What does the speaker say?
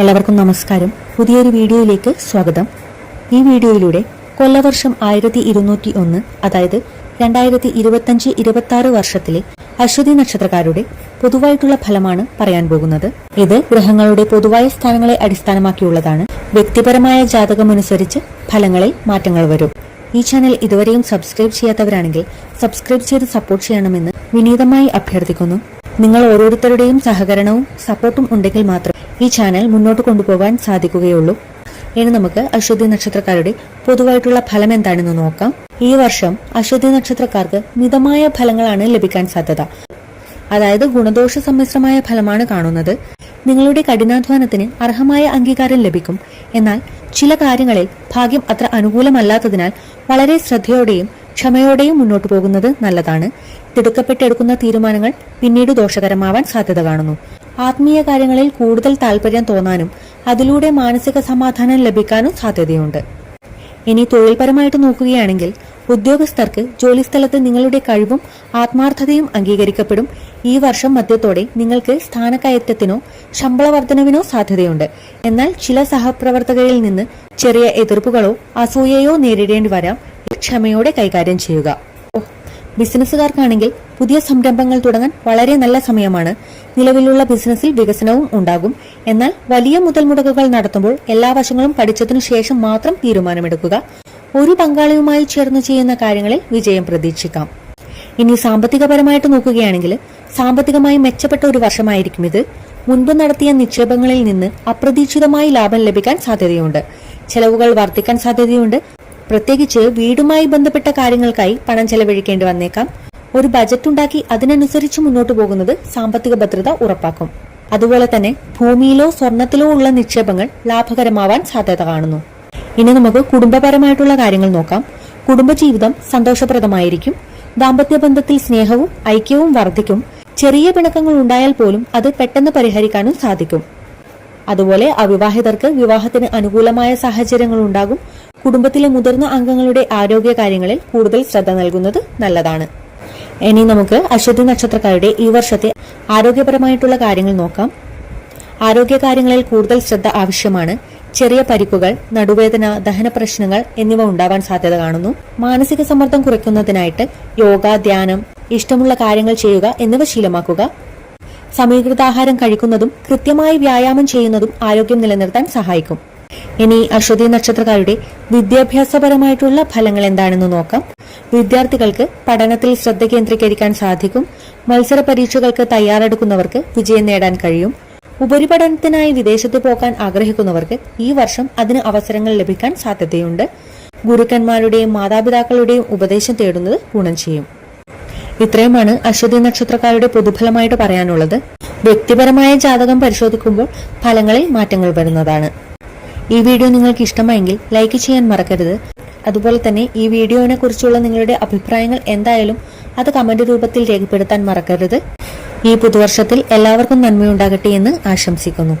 എല്ലാവർക്കും നമസ്കാരം. പുതിയൊരു വീഡിയോയിലേക്ക് സ്വാഗതം. ഈ വീഡിയോയിലൂടെ കൊല്ലവർഷം ആയിരത്തി ഇരുന്നൂറ്റി ഒന്ന് അതായത് രണ്ടായിരത്തി ഇരുപത്തഞ്ച് ഇരുപത്തി വർഷത്തിലെ അശ്വതി നക്ഷത്രക്കാരുടെ പൊതുവായിട്ടുള്ള ഫലമാണ് പറയാൻ പോകുന്നത്. ഇത് ഗ്രഹങ്ങളുടെ പൊതുവായ സ്ഥാനങ്ങളെ അടിസ്ഥാനമാക്കിയുള്ളതാണ്. വ്യക്തിപരമായ ജാതകമനുസരിച്ച് ഫലങ്ങളിൽ മാറ്റങ്ങൾ വരും. ഈ ചാനൽ ഇതുവരെയും സബ്സ്ക്രൈബ് ചെയ്യാത്തവരാണെങ്കിൽ സബ്സ്ക്രൈബ് ചെയ്ത് സപ്പോർട്ട് ചെയ്യണമെന്ന് വിനീതമായി അഭ്യർത്ഥിക്കുന്നു. നിങ്ങൾ ഓരോരുത്തരുടെയും സഹകരണവും സപ്പോർട്ടും ഉണ്ടെങ്കിൽ മാത്രം ഈ ചാനൽ മുന്നോട്ട് കൊണ്ടുപോകാൻ സാധിക്കുകയുള്ളൂ. ഇനി നമുക്ക് അശ്വതി നക്ഷത്രക്കാരുടെ പൊതുവായിട്ടുള്ള ഫലം എന്താണെന്ന് നോക്കാം. ഈ വർഷം അശ്വതി നക്ഷത്രക്കാർക്ക് മിതമായ ഫലങ്ങളാണ് ലഭിക്കാൻ സാധ്യത. അതായത് ഗുണദോഷ സമ്മിശ്രമായ ഫലമാണ് കാണുന്നത്. നിങ്ങളുടെ കഠിനാധ്വാനത്തിന് അർഹമായ അംഗീകാരം ലഭിക്കും. എന്നാൽ ചില കാര്യങ്ങളിൽ ഭാഗ്യം അത്ര അനുകൂലമല്ലാത്തതിനാൽ വളരെ ശ്രദ്ധയോടെയും ക്ഷമയോടെയും മുന്നോട്ട് പോകുന്നത് നല്ലതാണ്. തിടുക്കപ്പെട്ടെടുക്കുന്ന തീരുമാനങ്ങൾ പിന്നീട് ദോഷകരമാവാൻ സാധ്യത കാണുന്നു. ആത്മീയ കാര്യങ്ങളിൽ കൂടുതൽ താല്പര്യം തോന്നാനും അതിലൂടെ മാനസിക സമാധാനം ലഭിക്കാനും സാധ്യതയുണ്ട്. ഇനി തൊഴിൽപരമായിട്ട് നോക്കുകയാണെങ്കിൽ ഉദ്യോഗസ്ഥർക്ക് ജോലിസ്ഥലത്ത് നിങ്ങളുടെ കഴിവും ആത്മാർത്ഥതയും അംഗീകരിക്കപ്പെടും. ഈ വർഷം മധ്യത്തോടെ നിങ്ങൾക്ക് സ്ഥാനക്കയറ്റത്തിനോ ശമ്പള വർധനവിനോ സാധ്യതയുണ്ട്. എന്നാൽ ചില സഹപ്രവർത്തകരിൽ നിന്ന് ചെറിയ എതിർപ്പുകളോ അസൂയയോ നേരിടേണ്ടി വരാം. ക്ഷമയോടെ കൈകാര്യം ചെയ്യുക. ബിസിനസ്സുകാർക്കാണെങ്കിൽ പുതിയ സംരംഭങ്ങൾ തുടങ്ങാൻ വളരെ നല്ല സമയമാണ്. നിലവിലുള്ള ബിസിനസ്സിൽ വികസനവും ഉണ്ടാകും. എന്നാൽ വലിയ മുതൽ മുടക്കുകൾ നടത്തുമ്പോൾ എല്ലാ വശങ്ങളും പഠിച്ചതിനു ശേഷം മാത്രം തീരുമാനമെടുക്കുക. ഒരു പങ്കാളിയുമായി ചേർന്ന് ചെയ്യുന്ന കാര്യങ്ങളിൽ വിജയം പ്രതീക്ഷിക്കാം. ഇനി സാമ്പത്തികപരമായിട്ട് നോക്കുകയാണെങ്കിൽ സാമ്പത്തികമായി മെച്ചപ്പെട്ട ഒരു വർഷമായിരിക്കും ഇത്. മുൻപ് നടത്തിയ നിക്ഷേപങ്ങളിൽ നിന്ന് അപ്രതീക്ഷിതമായി ലാഭം ലഭിക്കാൻ സാധ്യതയുണ്ട്. ചെലവുകൾ വർദ്ധിക്കാൻ സാധ്യതയുണ്ട്. പ്രത്യേകിച്ച് വീടുമായി ബന്ധപ്പെട്ട കാര്യങ്ങൾക്കായി പണം ചെലവഴിക്കേണ്ടി വന്നേക്കാം. ഒരു ബജറ്റ് ഉണ്ടാക്കി അതിനനുസരിച്ച് മുന്നോട്ടു പോകുന്നത് സാമ്പത്തിക ഭദ്രത ഉറപ്പാക്കും. അതുപോലെ തന്നെ ഭൂമിയിലോ സ്വർണത്തിലോ ഉള്ള നിക്ഷേപങ്ങൾ ലാഭകരമാവാൻ സാധ്യത കാണുന്നു. ഇനി നമുക്ക് കുടുംബപരമായിട്ടുള്ള കാര്യങ്ങൾ നോക്കാം. കുടുംബജീവിതം സന്തോഷപ്രദമായിരിക്കും. ദാമ്പത്യ ബന്ധത്തിൽ സ്നേഹവും ഐക്യവും വർദ്ധിക്കും. ചെറിയ പിണക്കങ്ങൾ ഉണ്ടായാൽ പോലും അത് പെട്ടെന്ന് പരിഹരിക്കാനും സാധിക്കും. അതുപോലെ അവിവാഹിതർക്ക് വിവാഹത്തിന് അനുകൂലമായ സാഹചര്യങ്ങൾ ഉണ്ടാകും. കുടുംബത്തിലെ മുതിർന്ന അംഗങ്ങളുടെ ആരോഗ്യ കാര്യങ്ങളിൽ കൂടുതൽ ശ്രദ്ധ നൽകുന്നത് നല്ലതാണ്. ഇനി നമുക്ക് അശ്വതി നക്ഷത്രക്കാരുടെ ഈ വർഷത്തെ ആരോഗ്യപരമായിട്ടുള്ള കാര്യങ്ങൾ നോക്കാം. ആരോഗ്യ കാര്യങ്ങളിൽ കൂടുതൽ ശ്രദ്ധ ആവശ്യമാണ്. ചെറിയ പരിക്കുകൾ നടുവേദന ദഹന പ്രശ്നങ്ങൾ എന്നിവ ഉണ്ടാവാൻ സാധ്യത കാണുന്നു. മാനസിക സമ്മർദ്ദം കുറയ്ക്കുന്നതിനായിട്ട് യോഗ ധ്യാനം ഇഷ്ടമുള്ള കാര്യങ്ങൾ ചെയ്യുക എന്നിവ ശീലമാക്കുക. സമീകൃതാഹാരം കഴിക്കുന്നതും കൃത്യമായി വ്യായാമം ചെയ്യുന്നതും ആരോഗ്യം നിലനിർത്താൻ സഹായിക്കും. ഇനി അശ്വതി നക്ഷത്രക്കാരുടെ വിദ്യാഭ്യാസപരമായിട്ടുള്ള ഫലങ്ങൾ എന്താണെന്ന് നോക്കാം. വിദ്യാർത്ഥികൾക്ക് പഠനത്തിൽ ശ്രദ്ധ കേന്ദ്രീകരിക്കാൻ സാധിക്കും. മത്സര പരീക്ഷകൾക്ക് തയ്യാറെടുക്കുന്നവർക്ക് വിജയം നേടാൻ കഴിയും. ഉപരിപഠനത്തിനായി വിദേശത്ത് പോകാൻ ആഗ്രഹിക്കുന്നവർക്ക് ഈ വർഷം അതിന് അവസരങ്ങൾ ലഭിക്കാൻ സാധ്യതയുണ്ട്. ഗുരുക്കന്മാരുടെയും മാതാപിതാക്കളുടെയും ഉപദേശം തേടുന്നത് ഗുണം ചെയ്യും. ഇത്രയുമാണ് അശ്വതി നക്ഷത്രക്കാരുടെ പൊതുഫലമായിട്ട് പറയാനുള്ളത്. വ്യക്തിപരമായ ജാതകം പരിശോധിക്കുമ്പോൾ ഫലങ്ങളിൽ മാറ്റങ്ങൾ വരുന്നതാണ്. ഈ വീഡിയോ നിങ്ങൾക്ക് ഇഷ്ടമായെങ്കിൽ ലൈക്ക് ചെയ്യാൻ മറക്കരുത്. അതുപോലെ തന്നെ ഈ വീഡിയോനെ കുറിച്ചുള്ള നിങ്ങളുടെ അഭിപ്രായങ്ങൾ എന്തായാലും അത് കമന്റ് രൂപത്തിൽ രേഖപ്പെടുത്താൻ മറക്കരുത്. ഈ പുതുവർഷത്തിൽ എല്ലാവർക്കും നന്മയുണ്ടാകട്ടെ എന്ന് ആശംസിക്കുന്നു.